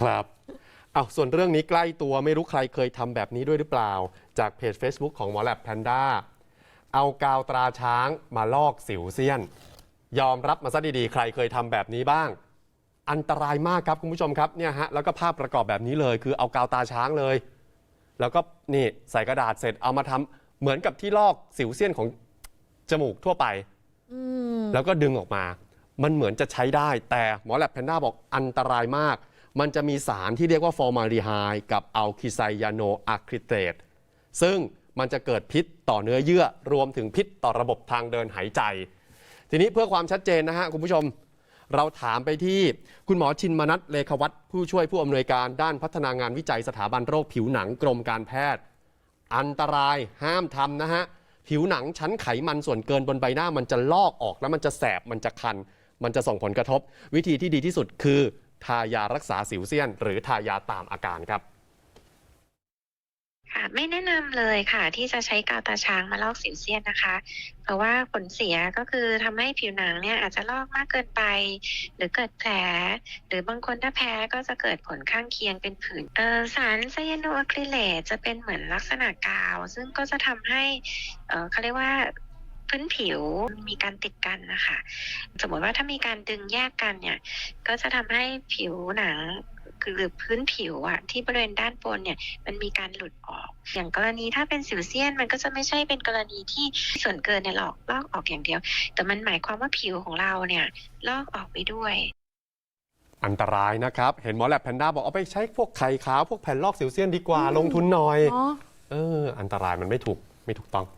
ครับเอาส่วนเรื่องนี้ใกล้ตัวไม่รู้ใครเคยทำแบบนี้ด้วยหรือเปล่า จากเพจ Facebook ของหมอแลบแพนด้าเอากาวตราช้างมาลอกสิวเซียน ยอมรับมาซะดีๆ ใครเคยทำแบบนี้บ้าง อันตรายมากครับคุณผู้ชมครับเนี่ยฮะแล้วก็ภาพประกอบแบบนี้เลย คือเอากาวตาช้างเลย แล้วก็นี่ใส่กระดาษเสร็จเอามาทำเหมือนกับที่ลอกสิวเซียนของจมูกทั่วไป อืม แล้วก็ดึงออกมา มันเหมือนจะใช้ได้ แต่หมอแลบแพนด้าบอกอันตรายมาก มันจะมีสารที่เรียกว่าฟอร์มาลีไฮด์กับอัลคิไซยาโนอะคริเตตซึ่งมันจะเกิดพิษต่อเนื้อเยื่อรวมถึงพิษต่อระบบทางเดินหายใจ ทีนี้เพื่อความชัดเจนนะฮะคุณผู้ชม เราถามไปที่คุณหมอชินมนัทเลขวัตผู้ช่วยผู้อำนวยการด้านพัฒนางานวิจัยสถาบันโรคผิวหนังกรมการแพทย์ อันตรายห้ามทำนะฮะผิวหนังชั้นไขมันส่วนเกินบนใบหน้ามันจะลอกออกแล้วมันจะแสบมันจะคัน มันจะส่งผลกระทบ วิธีที่ดีที่สุดคือ ทายารักษาสิวเซียน หรือทายาตามอาการครับค่ะไม่แนะนำเลยค่ะ ที่จะใช้กาวตาช้างมาลอกสิวเซียนนะคะ เพราะว่าผลเสียก็คือทำให้ผิวหนังเนี่ยอาจจะลอกมากเกินไป หรือเกิดแผล หรือบางคนถ้าแพ้ก็จะเกิดผลข้างเคียงเป็นผื่นเออสารไซยาโนอะคริเลตจะเป็นเหมือนลักษณะกาว ซึ่งก็จะทำให้เออเขาเรียกว่า พื้นผิวมีการติดกันนะคะ สมมติว่าถ้ามีการดึงแยกกันเนี่ย ก็จะทำให้ผิวหนังคือหรือพื้นผิวอะที่บริเวณด้านบนเนี่ยมันมีการหลุดออก อย่างกรณีถ้าเป็นสิวเซียนมันก็จะไม่ใช่เป็นกรณีที่ส่วนเกินเนี่ยหลอกลอกออกอย่างเดียว แต่มันหมายความว่าผิวของเราเนี่ยลอกออกไปด้วยอันตรายนะครับ เห็นหมอแลบแพนด้าบอกเอาไปใช้พวกไข่ขาว พวกแผ่นลอกสิวเซียนดีกว่าลงทุนหน่อยเนาะเออ อันตรายมันไม่ถูกไม่ถูกต้อง